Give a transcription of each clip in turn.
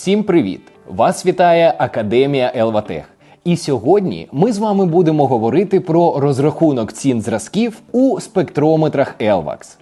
Всім привіт! Вас вітає Академія Елватех. І сьогодні ми з вами будемо говорити про розрахунок цін зразків у спектрометрах Елвакс.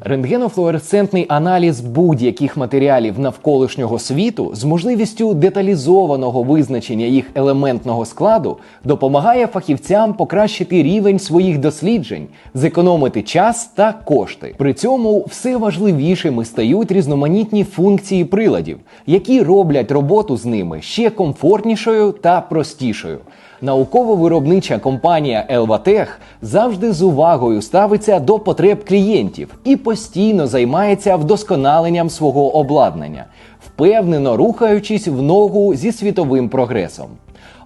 Рентгенофлуоресцентний аналіз будь-яких матеріалів навколишнього світу з можливістю деталізованого визначення їх елементного складу допомагає фахівцям покращити рівень своїх досліджень, зекономити час та кошти. При цьому все важливішими стають різноманітні функції приладів, які роблять роботу з ними ще комфортнішою та простішою. Науково-виробнича компанія Елватех завжди з увагою ставиться до потреб клієнтів і постійно займається вдосконаленням свого обладнання, впевнено рухаючись в ногу зі світовим прогресом.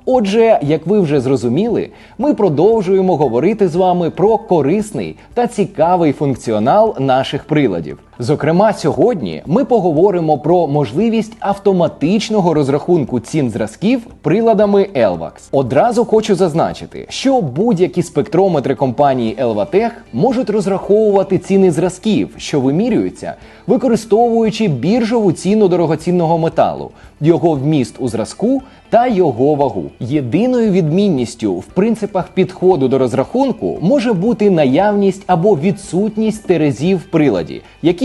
Отже, як ви вже зрозуміли, ми продовжуємо говорити з вами про корисний та цікавий функціонал наших приладів. Зокрема, сьогодні ми поговоримо про можливість автоматичного розрахунку цін зразків приладами Elvax. Одразу хочу зазначити, що будь-які спектрометри компанії Elvatech можуть розраховувати ціни зразків, що вимірюються, використовуючи біржову ціну дорогоцінного металу, його вміст у зразку та його вагу. Єдиною відмінністю в принципах підходу до розрахунку може бути наявність або відсутність терезів в приладі,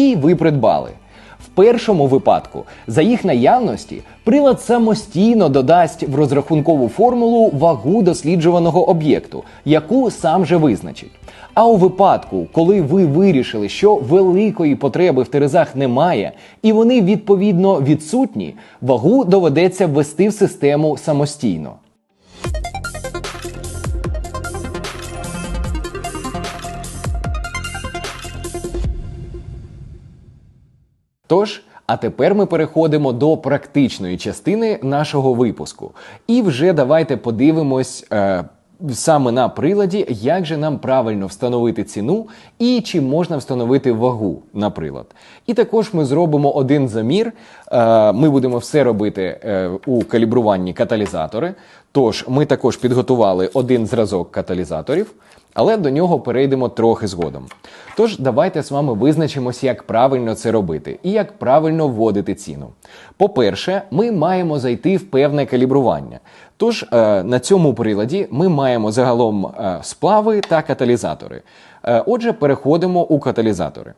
який ви придбали. В першому випадку, за їх наявності, прилад самостійно додасть в розрахункову формулу вагу досліджуваного об'єкту, яку сам же визначить. А у випадку, коли ви вирішили, що великої потреби в терезах немає, і вони відповідно відсутні, вагу доведеться ввести в систему самостійно. Тож, а тепер ми переходимо до практичної частини нашого випуску. І вже давайте подивимось. Е, Саме на приладі, як же нам правильно встановити ціну і чи можна встановити вагу на прилад. І також ми зробимо один замір. Е, ми будемо все робити е, у калібруванні каталізатори. Тож ми також підготували один зразок каталізаторів але до нього перейдемо трохи згодом. Тож давайте з вами визначимося, як правильно це робити і як правильно вводити ціну. По-перше, ми маємо зайти в певне калібрування. Тож е, на цьому приладі ми маємо загалом е, сплави та каталізатори. Е, отже, переходимо у каталізатори.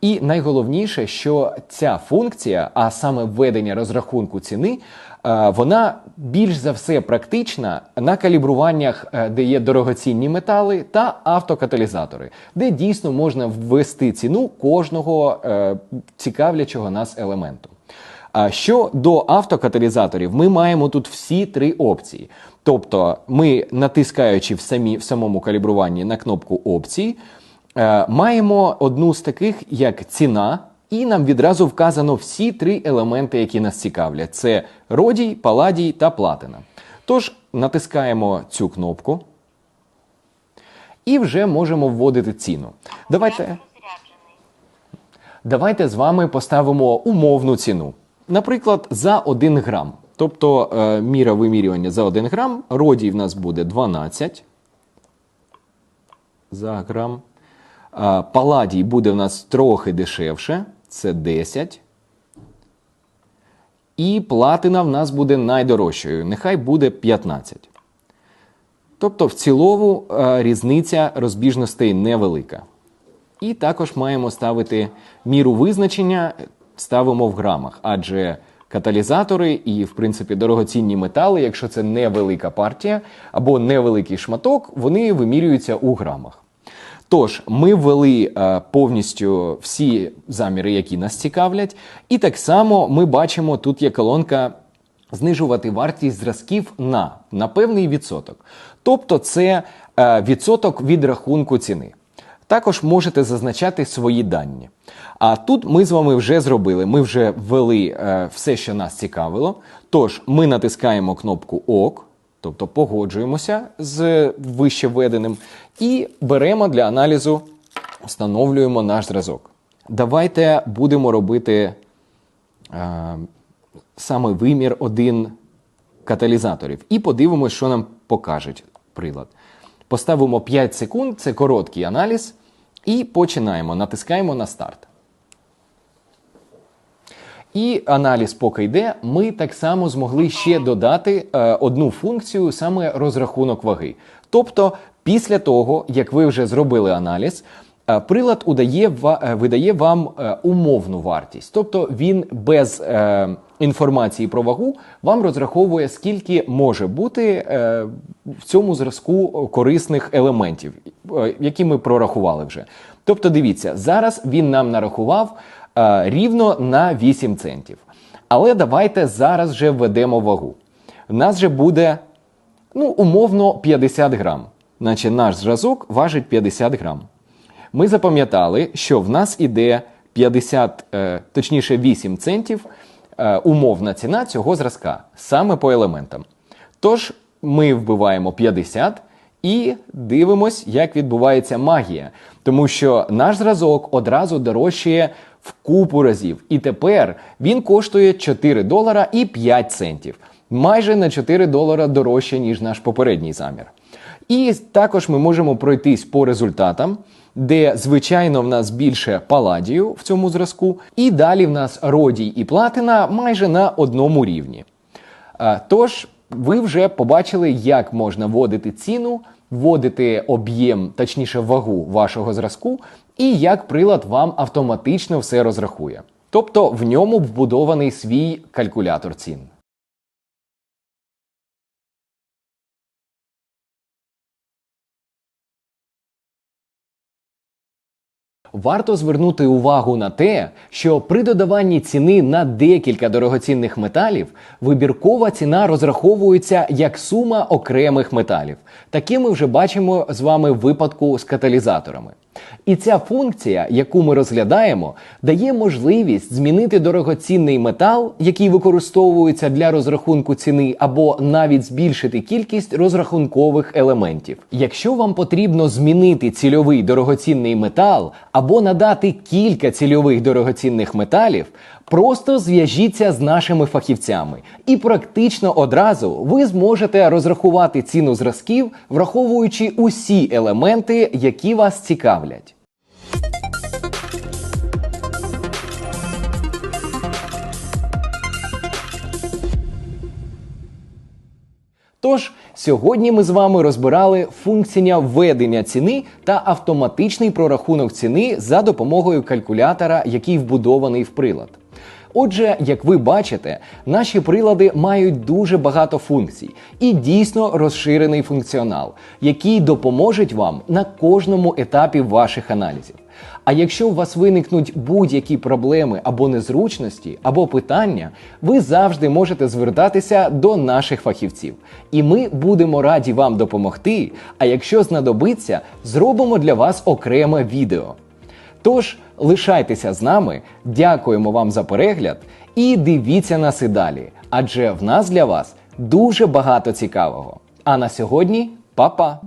І найголовніше, що ця функція, а саме введення розрахунку ціни, е, вона більш за все практична на калібруваннях, е, де є дорогоцінні метали та автокаталізатори, де дійсно можна ввести ціну кожного е, цікавлячого нас елементу. А що до автокаталізаторів, ми маємо тут всі три опції. Тобто, ми, натискаючи в самі в самому калібруванні на кнопку опції. Е, маємо одну з таких як ціна, і нам відразу вказано всі три елементи, які нас цікавлять: це родій, паладій та платина. Тож натискаємо цю кнопку і вже можемо вводити ціну. Давайте, Давайте з вами поставимо умовну ціну. Наприклад, за 1 грам. Тобто е, міра вимірювання за 1 грам, родій в нас буде 12 за грам. Паладій буде в нас трохи дешевше, це 10. І платина в нас буде найдорожчою. Нехай буде 15. Тобто, в цілому різниця розбіжностей невелика. І також маємо ставити міру визначення, ставимо в грамах, адже каталізатори і, в принципі, дорогоцінні метали, якщо це невелика партія або невеликий шматок, вони вимірюються у грамах. Тож, ми ввели е, повністю всі заміри, які нас цікавлять, і так само ми бачимо, тут є колонка знижувати вартість зразків на, на певний відсоток. Тобто, це е, відсоток від рахунку ціни. Також можете зазначати свої дані. А тут ми з вами вже зробили, ми вже ввели е, все, що нас цікавило. Тож, ми натискаємо кнопку ОК. Тобто погоджуємося з вище введеним і беремо для аналізу, встановлюємо наш зразок. Давайте будемо робити е, саме вимір один каталізаторів. І подивимося, що нам покаже прилад. Поставимо 5 секунд, це короткий аналіз. І починаємо. Натискаємо на старт. І аналіз, поки йде, ми так само змогли ще додати е, одну функцію, саме розрахунок ваги. Тобто, після того, як ви вже зробили аналіз, е, прилад удає, е, видає вам е, умовну вартість. Тобто він без е, інформації про вагу вам розраховує, скільки може бути е, в цьому зразку корисних елементів, які ми прорахували вже. Тобто, дивіться, зараз він нам нарахував рівно на 8 центів. Але давайте зараз вже введемо вагу. У нас же буде ну, умовно 50 грам. Значить, наш зразок важить 50 грам. Ми запам'ятали, що в нас іде 50, е, точніше 8 центів е, умовна ціна цього зразка саме по елементам. Тож ми вбиваємо 50 і дивимось, як відбувається магія. Тому що наш зразок одразу дорожчає в купу разів. І тепер він коштує 4 долара і 5 центів. Майже на 4 долара дорожче, ніж наш попередній замір. І також ми можемо пройтись по результатам, де, звичайно, в нас більше паладію в цьому зразку, і далі в нас родій і платина майже на одному рівні. Тож, ви вже побачили, як можна вводити ціну, вводити об'єм, точніше вагу вашого зразку, і як прилад вам автоматично все розрахує. Тобто в ньому вбудований свій калькулятор цін. Варто звернути увагу на те, що при додаванні ціни на декілька дорогоцінних металів вибіркова ціна розраховується як сума окремих металів. Такі ми вже бачимо з вами в випадку з каталізаторами. І ця функція, яку ми розглядаємо, дає можливість змінити дорогоцінний метал, який використовується для розрахунку ціни, або навіть збільшити кількість розрахункових елементів. Якщо вам потрібно змінити цільовий дорогоцінний метал або надати кілька цільових дорогоцінних металів, просто зв'яжіться з нашими фахівцями, і практично одразу ви зможете розрахувати ціну зразків, враховуючи усі елементи, які вас цікавлять. Тож сьогодні ми з вами розбирали функція введення ціни та автоматичний прорахунок ціни за допомогою калькулятора, який вбудований в прилад. Отже, як ви бачите, наші прилади мають дуже багато функцій і дійсно розширений функціонал, який допоможуть вам на кожному етапі ваших аналізів. А якщо у вас виникнуть будь-які проблеми або незручності, або питання, ви завжди можете звертатися до наших фахівців. І ми будемо раді вам допомогти. А якщо знадобиться, зробимо для вас окреме відео. Тож лишайтеся з нами, дякуємо вам за перегляд і дивіться нас і далі, адже в нас для вас дуже багато цікавого. А на сьогодні, па-па!